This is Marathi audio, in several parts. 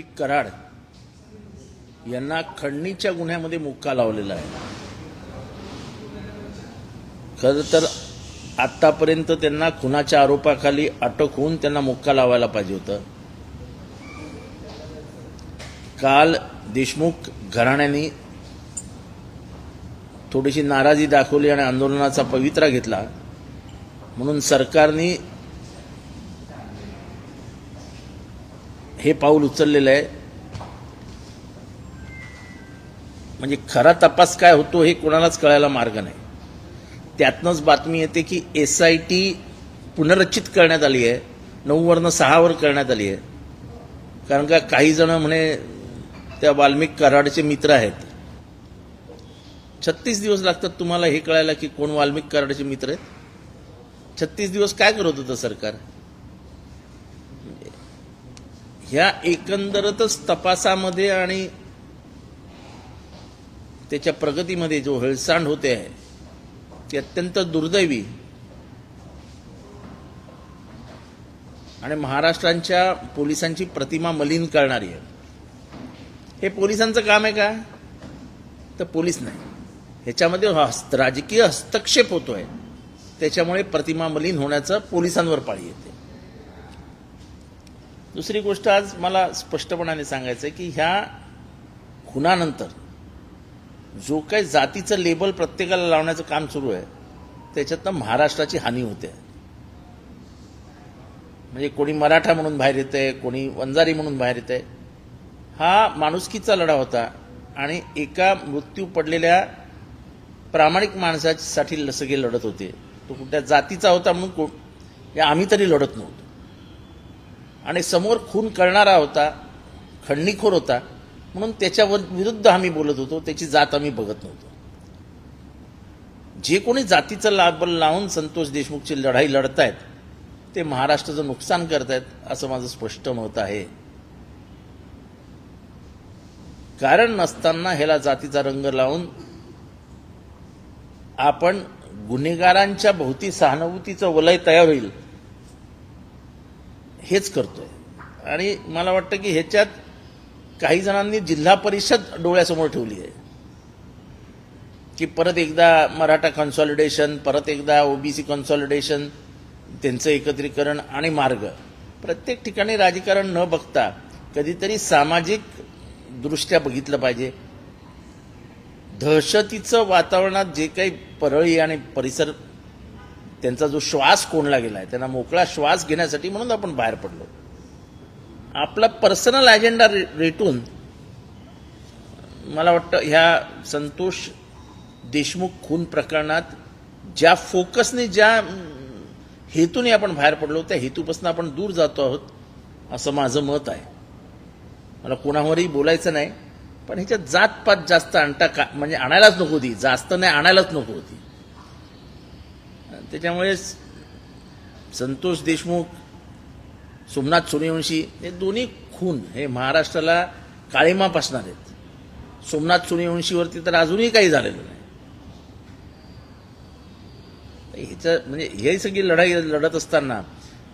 वाल्मिक कराड यांना खंडणीच्या गुन्ह्यामध्ये मुक्का लावलेला आहे. खरं तर आतापर्यंत त्यांना खुनाच्या आरोपाखाली अटक होऊन त्यांना मुक्का लावायला पाहिजे होतं. काल देशमुख घराण्याने थोडीशी नाराजी दाखवली आणि आंदोलनाचा पवित्रा घेतला. म्हणून सरकारने हे पाऊल उचललेलं आहे. म्हणजे खरा तपास काय होतो हे कोणालाच कळायला मार्ग नाही. त्यातनंच बातमी येते की एस आय टी पुनर्रचित करण्यात आली आहे. नऊवरनं सहावर करण्यात आली आहे. कारण का काही जण म्हणे त्या वाल्मिक कराडचे मित्र आहेत. छत्तीस दिवस लागतात तुम्हाला हे कळायला की कोण वाल्मिक कराडचे मित्र आहेत? छत्तीस दिवस काय करत होतं सरकार? ह्या एकंदरतच तपासामध्ये आणि त्याच्या प्रगतीमध्ये जो हेळसांड होते आहे ती अत्यंत दुर्दैवी. आणि महाराष्ट्रांच्या पोलिसांची प्रतिमा मलिन करणारी आहे. हे पोलिसांचं काम आहे का? तर पोलीस नाही. ह्याच्यामध्ये हस्त राजकीय हस्तक्षेप होतोय. त्याच्यामुळे प्रतिमा मलिन होण्याचं पोलिसांवर पाळी येते. दुसरी गोष्ट आज मला स्पष्टपणाने सांगायचं आहे की ह्या खुनानंतर जो काही जातीचं लेबल प्रत्येकाला लावण्याचं काम सुरू आहे त्याच्यातनं महाराष्ट्राची हानी होते. म्हणजे कोणी मराठा म्हणून बाहेर येते कोणी वंजारी म्हणून बाहेर येते हा माणुसकीचा लढा होता आणि एका मृत्यू पडलेल्या प्रामाणिक माणसासाठी सगळे लढत होते. तो कुठल्या जातीचा होता म्हणून को आम्ही तरी लढत नव्हतो. आणि समोर खून करणारा होता खंडणीखोर होता म्हणून त्याच्यावर विरुद्ध आम्ही बोलत होतो त्याची जात आम्ही बघत नव्हतो. जे कोणी जातीचं लाभ लावून संतोष देशमुखची लढाई लढतायत ते महाराष्ट्राचं नुकसान करतायत असं माझं स्पष्ट मत आहे. कारण नसताना ह्याला जातीचा रंग लावून आपण गुन्हेगारांच्या भोवती सहानुभूतीचं वलय तयार होईल हेच करतोय. आणि मला वाटतं की ह्याच्यात काही जणांनी जिल्हा परिषद डोळ्यासमोर ठेवली आहे. की परत एकदा मराठा कन्सॉलिडेशन परत एकदा ओबीसी कन्सॉलिडेशन त्यांचं एकत्रीकरण आणि मार्ग. प्रत्येक ठिकाणी राजकारण न बघता कधीतरी सामाजिक दृष्ट्या बघितलं पाहिजे. दहशतीचं वातावरणात जे काही परळी आणि परिसर त्यांचा जो श्वास कोणला गेलाय त्यांना मोकळा श्वास घेण्यासाठी म्हणून आपण बाहेर पडलो. आपला पर्सनल अजेंडा रे रेटून मला वाटतं ह्या संतोष देशमुख खून प्रकरणात ज्या फोकसने ज्या हेतूने आपण बाहेर पडलो त्या हेतूपासून आपण दूर जातो आहोत असं माझं मत आहे. मला कोणावरही बोलायचं नाही पण ह्याच्यात जातपात जास्त आणता का म्हणजे आणायलाच नको होती जास्त नाही आणायलाच नको होती. त्याच्यामुळे संतोष देशमुख सोमनाथ सूर्यवंशी हे दोन्ही खून हे महाराष्ट्राला काळीमा पासणार आहेत. सोमनाथ सूर्यवंशीवरती तर अजूनही काही झालेलं नाही. ह्याचं म्हणजे हे सगळी लढाई लढत असताना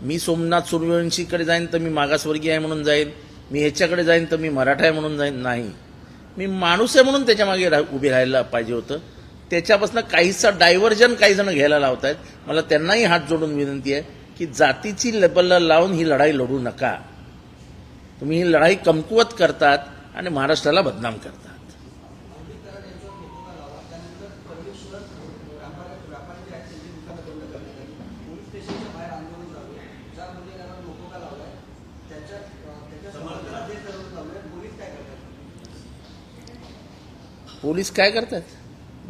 मी सोमनाथ सूर्यवंशीकडे जाईन तर मी मागासवर्गीय आहे म्हणून जाईन मी ह्याच्याकडे जाईन तर मी मराठा आहे म्हणून जाईन नाही. मी माणूस आहे म्हणून त्याच्यामागे रा उभे राहायला पाहिजे होतं. त्याच्यापासून काहीसा डायव्हर्जन काही जण घ्यायला लावत आहेत मला त्यांनाही हात जोडून विनंती आहे की जातीची लेबलला लावून ही लढाई लढू नका. तुम्ही ही लढाई कमकुवत करतात आणि महाराष्ट्राला बदनाम करतात. पोलीस काय करतात?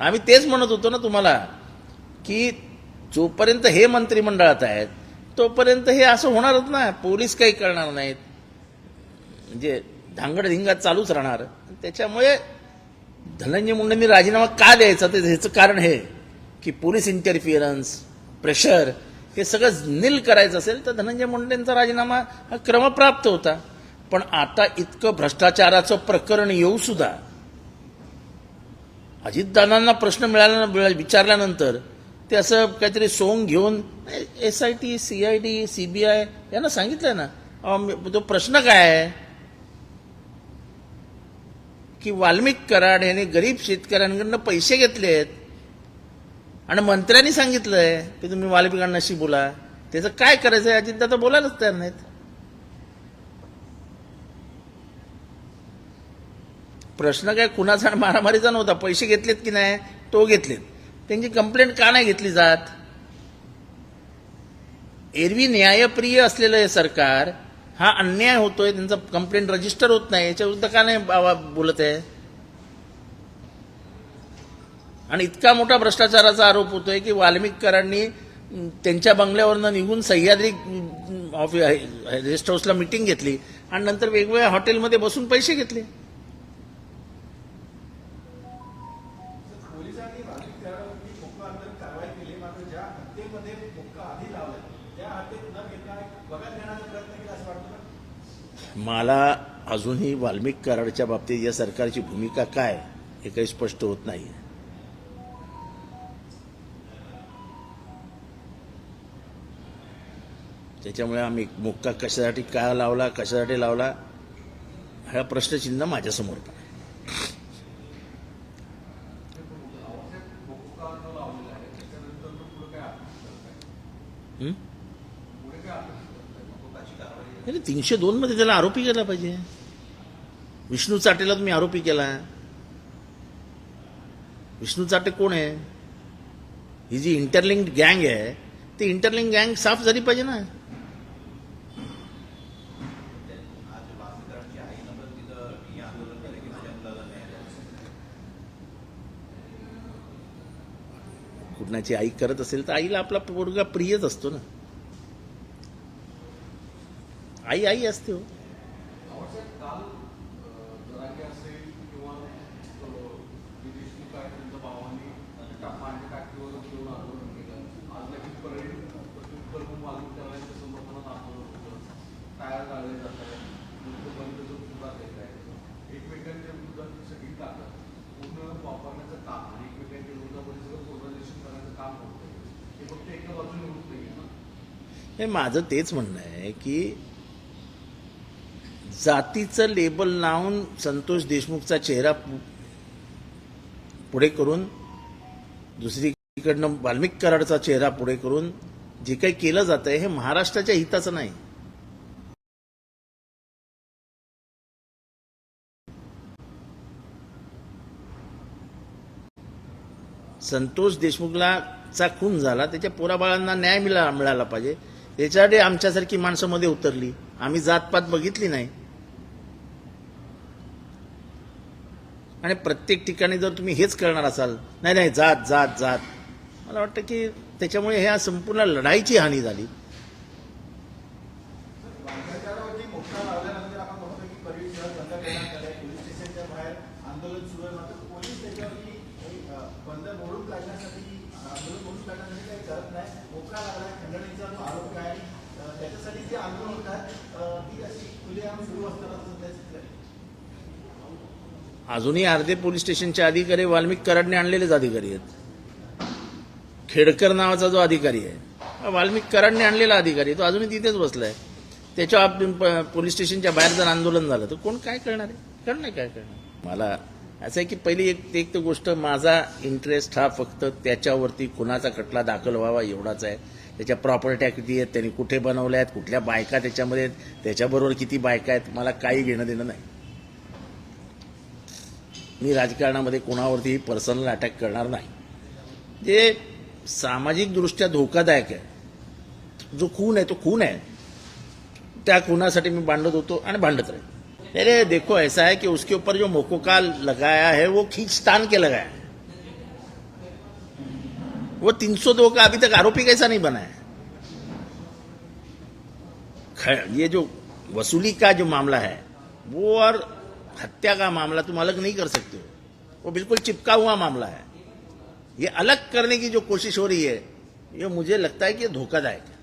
आम्ही तेच म्हणत होतो ना तुम्हाला की जोपर्यंत हे मंत्रिमंडळात आहेत तोपर्यंत हे असं होणारच ना. पोलीस काही करणार नाहीत. म्हणजे धांगडधिंगात चालूच राहणार. त्याच्यामुळे धनंजय मुंडेंनी राजीनामा का द्यायचा? ते ह्याचं कारण हे की पोलीस इंटरफिअरन्स प्रेशर हे सगळं नील करायचं असेल तर धनंजय मुंडेंचा राजीनामा हा क्रमप्राप्त होता. पण आता इतकं भ्रष्टाचाराचं प्रकरण येऊ सुद्धा अजितदादांना प्रश्न मिळाल्या विचारल्यानंतर ते असं काहीतरी सोंग घेऊन S I T C I D C B I यांना सांगितलं ना तो प्रश्न काय आहे? की वाल्मिक कराड यांनी गरीब शेतकऱ्यांकडनं पैसे घेतलेत आणि मंत्र्यांनी सांगितलंय की तुम्ही वाल्मिकांनाशी बोला. त्याचं काय करायचं आहे अजितदादा बोलायलाच तयार नाहीत. प्रश्न काय कुणाचा मारामारीचा नव्हता. पैसे घेतलेत की नाही तो घेतलेत. त्यांची कंप्लेंट का नाही घेतली जात? एरवी न्यायप्रिय असलेलं हे सरकार हा अन्याय होतोय त्यांचा कंप्लेंट रजिस्टर होत नाही याच्याविरुद्ध का नाही बाबा बोलत आहे? आणि इतका मोठा भ्रष्टाचाराचा आरोप होतोय की वाल्मिककरांनी त्यांच्या बंगल्यावरनं निघून सह्याद्री ऑफिस गेस्ट रेस्ट हाऊसला मिटिंग घेतली आणि नंतर वेगवेगळ्या हॉटेलमध्ये बसून पैसे घेतले. ज्या मुक्का आधी लावलाय. त्या हत्येत न घेता एक बघत घेण्याचा प्रयत्न केला असं वाटतं मला अजूनही वाल्मिक कराडच्या बाबतीत या सरकारची भूमिका काय हे काही स्पष्ट होत नाही. त्याच्यामुळे आम्ही मुक्का कशासाठी का लावला कशासाठी लावला हा प्रश्नचिन्ह माझ्यासमोर पण आहे. हं? अरे तीनशे दोन मध्ये त्याला आरोपी केला पाहिजे. विष्णू चाटेला तुम्ही आरोपी केला विष्णू चाटे कोण आहे? ही जी इंटरलिंक्ड गँग आहे ती इंटरलिंक गँग साफ झाली पाहिजे ना. कुणाची आई करत असेल तर आईला आपला पोरगा प्रियच असतो ना. आई आई असते हो. म्हणून एकमेकांच्या सगळी ताकद. पूर्ण वापरण्याचं काम आणि एकमेकांच्या विरोधामध्ये सगळं पोलरायझेशन करण्याचं काम होतं हे फक्त एका बाजूने होत नाही ना? हे माझं तेच म्हणणं आहे की जातीचं लेबल लावून संतोष देशमुखचा चेहरा पुढे करून दुसरीकडनं वाल्मिक कराडचा चेहरा पुढे करून जे काही केलं जातंय हे महाराष्ट्राच्या हिताचं नाही. संतोष देशमुखला चा खून झाला. त्याच्या पोराबाळांना न्याय मिळाला मिळाला पाहिजे. त्याच्यासाठी आमच्यासारखी माणसं मध्ये उतरली. आम्ही जातपात बघितली नाही. आणि प्रत्येक ठिकाणी जर तुम्ही हेच करणार असाल नाही नाही जात जात जात. मला वाटतं की त्याच्यामुळे ह्या संपूर्ण लढाईची हानी झाली भ्रष्टाचारावरती मोक्का लावल्यानंतर आपण बघतो की परळी शहर बंद करण्यात आलंय पोलीस स्टेशनच्या बाहेर आंदोलन सुरू आहे मात्र पोलीस त्याच्यावरती काही, अ, बंद मोडून काढण्यासाठी आंदोलन मोडून काढण्यासाठी काही करत नाही मोक्का लागलाय खंडणीचा जो आरोप आहे अ, त्याच्यासाठी जे आंदोलन होत आहे अ, ती अशी खुलेआम सुरू असताना सध्या चित्र आहे अजूनही अर्धे पोलीस स्टेशनचे अधिकारी वाल्मिक कराडने आणलेलेच अधिकारी आहेत. खेडकर नावाचा जो अधिकारी आहे वाल्मिक कराडने आणलेला अधिकारी आहे तो अजूनही तिथेच बसलाय. त्याच्या पोलीस स्टेशनच्या बाहेर जर आंदोलन झालं तर कोण काय करणार आहे? करणार काय करणार मला असं आहे की पहिली एक एक तर गोष्ट माझा इंटरेस्ट हा फक्त त्याच्यावरती कुणाचा खटला दाखल व्हावा एवढाच आहे. त्याच्या प्रॉपर्ट्या किती आहेत त्यांनी कुठे बनवल्या आहेत कुठल्या बायका त्याच्यामध्ये आहेत त्याच्याबरोबर किती बायका आहेत मला काही घेणं देणं नाही. मी राजकारणामध्ये कोणावरतीही पर्सनल अटॅक करणार नाही. जे सामाजिकदृष्ट्या धोकादायक आहे जो खून आहे तो खून आहे त्या खूनासाठी मी भांडत होतो आणि भांडत राहील अरे देखो ऐसा है कि उसके ऊपर जो मोकोकाल लगाया है वो खींचतान के लगाया है. वो 302 का अभी तक आरोपी कैसा नहीं बना है? ये जो वसूली का जो मामला है, वो और हत्या का मामला तुम अलग नहीं कर सकते हो। वो बिल्कुल चिपका हुआ मामला है। ये अलग करने की जो कोशिश हो रही है, ये मुझे लगता है कि धोखादायक है।